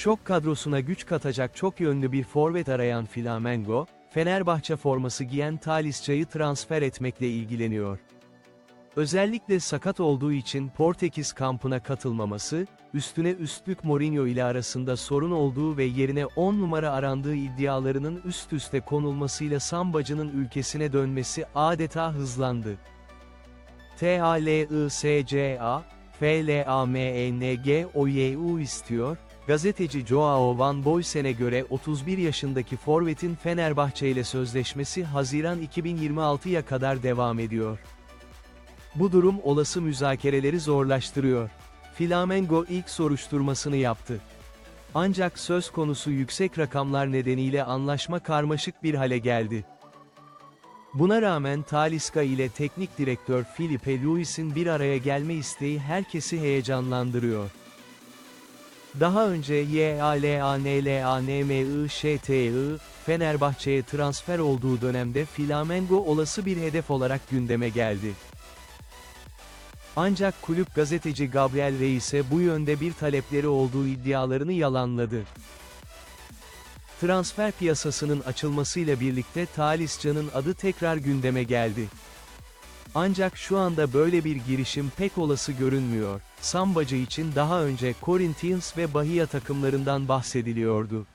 Şok kadrosuna güç katacak çok yönlü bir forvet arayan Flamengo, Fenerbahçe forması giyen Talisca'yı transfer etmekle ilgileniyor. Özellikle sakat olduğu için Portekiz kampına katılmaması, üstüne üstlük Mourinho ile arasında sorun olduğu ve yerine 10 numara arandığı iddialarının üst üste konulmasıyla Sambacı'nın ülkesine dönmesi adeta hızlandı. TALISCA, FLAMENGOYU istiyor, gazeteci Joao Van Boysen'e göre 31 yaşındaki Forvet'in Fenerbahçe ile sözleşmesi Haziran 2026'ya kadar devam ediyor. Bu durum olası müzakereleri zorlaştırıyor. Flamengo ilk soruşturmasını yaptı. Ancak söz konusu yüksek rakamlar nedeniyle anlaşma karmaşık bir hale geldi. Buna rağmen Talisca ile teknik direktör Felipe Luis'in bir araya gelme isteği herkesi heyecanlandırıyor. Daha önce YALANLANMIŞTI, Fenerbahçe'ye transfer olduğu dönemde Flamengo olası bir hedef olarak gündeme geldi. Ancak kulüp gazeteci Gabriel Reis'e bu yönde bir talepleri olduğu iddialarını yalanladı. Transfer piyasasının açılmasıyla birlikte Talisca'nın adı tekrar gündeme geldi. Ancak şu anda böyle bir girişim pek olası görünmüyor. Sambacı için daha önce Corinthians ve Bahia takımlarından bahsediliyordu.